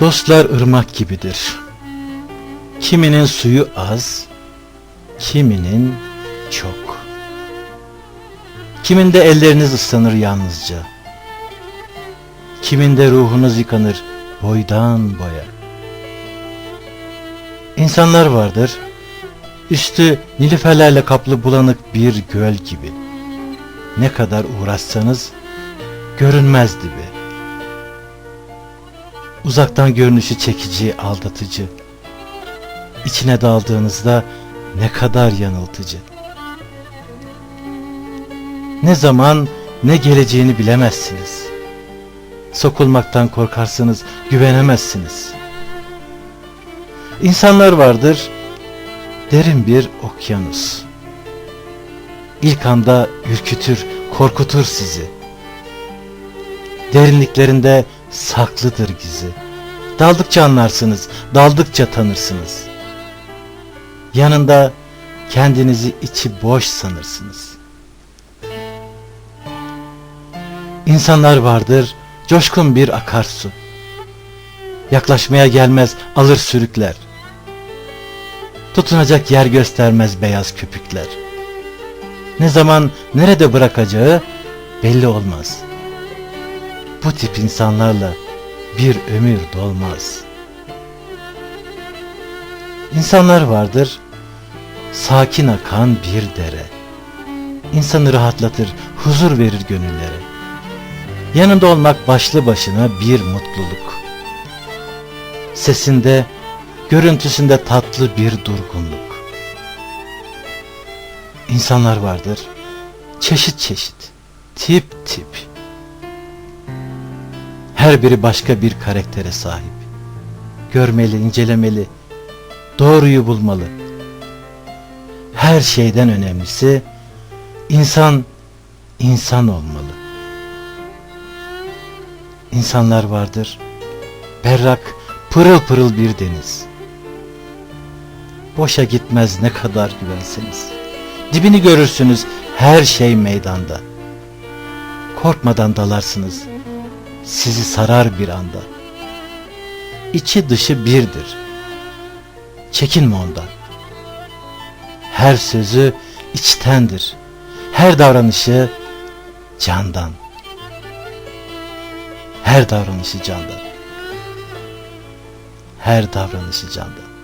Dostlar ırmak gibidir. Kiminin suyu az, kiminin çok. Kiminde elleriniz ıslanır yalnızca. Kiminde ruhunuz yıkanır boydan boya. İnsanlar vardır, üstü nilüferlerle kaplı bulanık bir göl gibi. Ne kadar uğraşsanız görünmez dibi. Uzaktan görünüşü çekici, aldatıcı. İçine daldığınızda ne kadar yanıltıcı. Ne zaman ne geleceğini bilemezsiniz. Sokulmaktan korkarsınız, güvenemezsiniz. İnsanlar vardır, derin bir okyanus. İlk anda ürkütür, korkutur sizi. Derinliklerinde saklıdır gizi. Daldıkça anlarsınız, daldıkça tanırsınız. Yanında kendinizi içi boş sanırsınız. İnsanlar vardır, coşkun bir akarsu. Yaklaşmaya gelmez, alır sürükler. Tutunacak yer göstermez beyaz köpükler. Ne zaman, nerede bırakacağı belli olmaz. Bu tip insanlarla bir ömür dolmaz. İnsanlar vardır, sakin akan bir dere. İnsanı rahatlatır, huzur verir gönüllere. Yanında olmak başlı başına bir mutluluk. Sesinde, görüntüsünde tatlı bir durgunluk. İnsanlar vardır, çeşit çeşit, tip tip. Her biri başka bir karaktere sahip. Görmeli, incelemeli, doğruyu bulmalı. Her şeyden önemlisi insan insan olmalı. İnsanlar vardır. Berrak, pırıl pırıl bir deniz. Boşa gitmez ne kadar güvenseniz. Dibini görürsünüz her şey meydanda. Korkmadan dalarsınız. Sizi sarar bir anda. İçi dışı birdir. Çekinme ondan. Her sözü içtendir. Her davranışı candan. Her davranışı candan. Her davranışı candan.